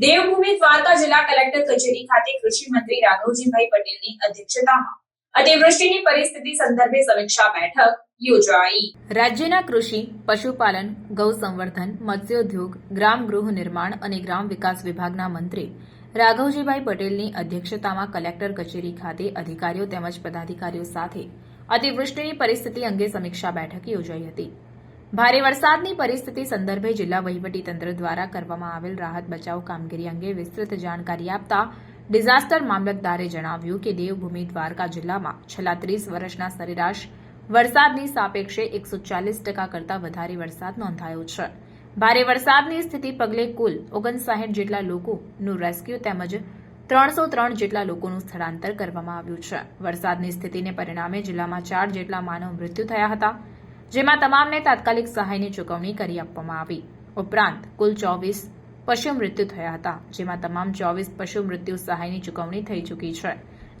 દેવભૂમિ દ્વારકા જિલ્લા કલેક્ટર કચેરી ખાતે કૃષિ મંત્રી રાઘવજીભાઈ પટેલની અધ્યક્ષતામાં અતિવૃષ્ટિની પરિસ્થિતિ સંદર્ભે સમીક્ષા બેઠક રાજ્યના કૃષિ, પશુપાલન ગૌ સંવર્ધન મત્સ્યોદ્યોગ, ગ્રામ ગૃહ નિર્માણ અને ગ્રામ વિકાસ વિભાગના મંત્રી રાઘવજીભાઈ પટેલની અધ્યક્ષતામાં કલેક્ટર કચેરી ખાતે અધિકારીઓ તેમજ પદાધિકારીઓ સાથે અતિવૃષ્ટિની પરિસ્થિતિ અંગે સમીક્ષા બેઠક યોજાઈ હતી. ભારે વરસાદની પરિસ્થિતિ સંદર્ભે જિલ્લા વહીવટીતંત્ર દ્વારા કરવામાં આવેલ રાહત બચાવ કામગીરી અંગે વિસ્તૃત જાણકારી આપતા ડિઝાસ્ટર મામલતદારે જણાવ્યું કે દેવભૂમિ દ્વારકા જિલ્લામાં છેલ્લા ત્રીસ વર્ષના સરેરાશ વરસાદની સાપેક્ષે એકસો ચાલીસ ટકા કરતાં વધારે વરસાદ નોંધાયો છે. ભારે વરસાદની સ્થિતિ પગલે કુલ ઓગણસાઠ જેટલા લોકોનું રેસ્ક્યુ તેમજ ત્રણસો ત્રણ જેટલા લોકોનું સ્થળાંતર કરવામાં આવ્યું છે. વરસાદની સ્થિતિને પરિણામે જિલ્લામાં ચાર જેટલા માનવ મૃત્યુ થયા હતા. જેમાં તમામને તાત્કાલિક સહાયની ચૂકવણી કરી આપવામાં આવી. ઉપરાંત, કુલ ચોવીસ પશુ મૃત્યુ થયા હતા, જેમાં તમામ ચોવીસ પશુ મૃત્યુ સહાયની ચૂકવણી થઈ ચૂકી છે.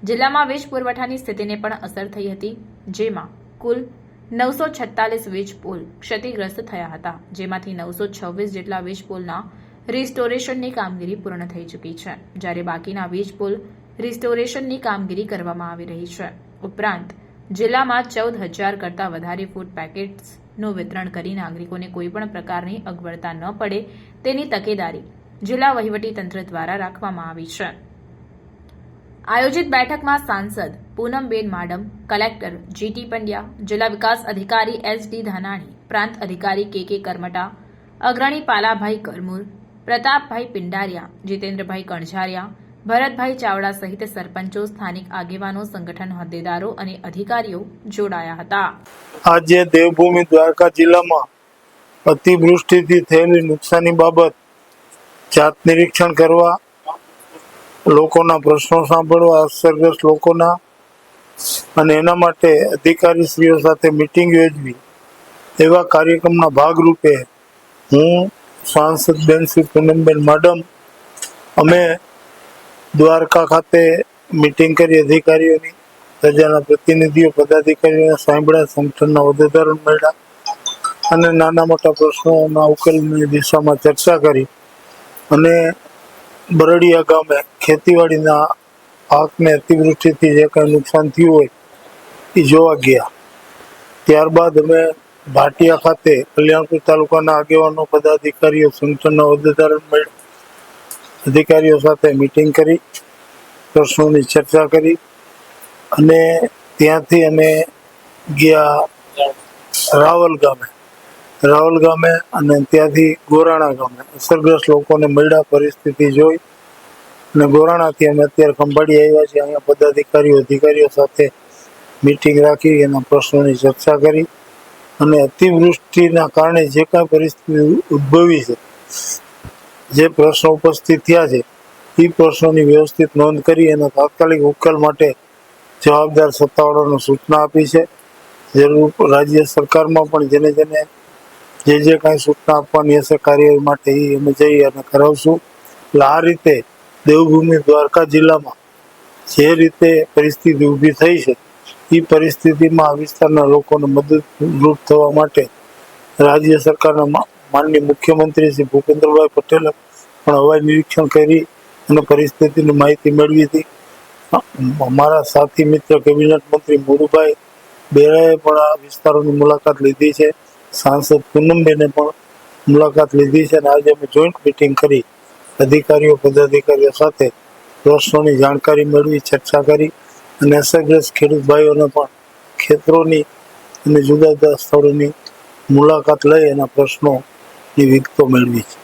જિલ્લામાં વીજ પુરવઠાની સ્થિતિને પણ અસર થઈ હતી, જેમાં કુલ નવસો છત્તાલીસ વીજ પુલ ક્ષતિગ્રસ્ત થયા હતા, જેમાંથી નવસો છવ્વીસ જેટલા વીજ પુલના રિસ્ટોરેશનની કામગીરી પૂર્ણ થઈ ચૂકી છે, જ્યારે બાકીના વીજ પુલ રિસ્ટોરેશનની કામગીરી કરવામાં આવી રહી છે. ઉપરાંત જિલ્લામાં ચૌદ હજાર કરતાં વધારે ફૂડ પેકેટ્સનું વિતરણ કરી નાગરિકોને કોઈપણ પ્રકારની અગવડતા ન પડે તેની તકેદારી જિલ્લા વહીવટીતંત્ર દ્વારા રાખવામાં આવી છે. આયોજિત બેઠકમાં સાંસદ પૂનમબેન માડમ, કલેક્ટર જીટી પંડ્યા, જિલ્લા વિકાસ અધિકારી એસ ડી ધાનાણી, પ્રાંત અધિકારી કે કે કરમટા, અગ્રણી પાલાભાઈ કરમુર, પ્રતાપભાઈ પિંડારિયા, જીતેન્દ્રભાઈ કણઝારિયા ભરતભાઈ ચાવડા સહિત સરપંચો, સ્થાનિક આગેવાનો, સંગઠન હોદ્દેદારો અને અધિકારીઓ જોડાયા હતા. આજે દેવભૂમિ દ્વારકા જિલ્લામાં અતિવૃષ્ટિથી થયેલી નુકસાની બાબત જાત નિરીક્ષણ કરવા, લોકોના પ્રશ્નો સાંભળવા, અસરગ્રસ્ત લોકોના અને એના માટે અધિકારીશ્રીઓ સાથે મિટિંગ યોજવી, એવા કાર્યક્રમના ભાગરૂપે હું સાંસદ બેન શ્રી પૂનમબેન મેડમ, અમે દ્વારકા ખાતે મિટિંગ કરી અધિકારીઓની પ્રજાના પ્રતિનિધિઓ, પદાધિકારીઓને સાંભળ્યા, સંગઠનના હોદ્દેદારો મળ્યા અને નાના મોટા પ્રશ્નોના ઉકેલની દિશામાં ચર્ચા કરી અને બરડિયા ગામે ખેતીવાડીના પાકને અતિવૃષ્ટિથી જે કાંઈ નુકસાન થયું હોય, એ જોવા ગયા. ત્યારબાદ અમે ભાટિયા ખાતે કલ્યાણપુર તાલુકાના આગેવાનો, પદાધિકારીઓ, સંગઠનના હોદ્દેદારો મળ્યા. અધિકારીઓ સાથે મિટિંગ કરી, પ્રશ્નોની ચર્ચા કરી અને ત્યાંથી અમે ગયા રાવલ ગામે. રાવલ ગામે અને ત્યાંથી ગોરાણા ગામે. અસરગ્રસ્ત લોકોને મળ્યા, પરિસ્થિતિ જોઈ અને ગોરાણાથી અમે અત્યારે ખંભાળી આવ્યા છીએ. અહીંયા પદાધિકારીઓ, અધિકારીઓ સાથે મિટિંગ રાખી, એના પ્રશ્નોની ચર્ચા કરી અને અતિવૃષ્ટિના કારણે જે કાંઈ પરિસ્થિતિ ઉદ્ભવી છે જે પ્રશ્નો ઉપસ્થિત થયા છે એ પ્રશ્નોની વ્યવસ્થિત નોંધ કરી અને તાત્કાલિક ઉકેલ માટે જવાબદાર સત્તાવાળાને સૂચના આપી છે. જરૂર રાજ્ય સરકારમાં પણ જેને જેને જે જે કાંઈ સૂચના આપવાની હશે કાર્યવાહી માટે એ અમે જઈ અને કરાવશું. એટલે આ રીતે દેવભૂમિ દ્વારકા જિલ્લામાં જે રીતે પરિસ્થિતિ ઊભી થઈ છે એ પરિસ્થિતિમાં આ વિસ્તારના લોકોને મદદરૂપ થવા માટે રાજ્ય સરકારના માનનીય મુખ્યમંત્રી શ્રી ભૂપેન્દ્રભાઈ પટેલે પણ હવાઈ નિરીક્ષણ કરી અને પરિસ્થિતિની માહિતી મેળવી હતી. અમારા સાથી મિત્ર કેબિનેટ મંત્રી મોરુભાઈ બેરાએ પણ આ વિસ્તારોની મુલાકાત લીધી છે. સાંસદ પૂનમબેને પણ મુલાકાત લીધી છે અને આજે અમે જોઈન્ટ મિટિંગ કરી અધિકારીઓ, પદાધિકારીઓ સાથે પ્રશ્નોની જાણકારી મેળવી, ચર્ચા કરી અને અસરગ્રસ્ત ખેડૂત ભાઈઓને પણ ખેતરોની અને જુદા જુદા સ્થળોની મુલાકાત લઈ એના પ્રશ્નોની વિગતો મેળવી છે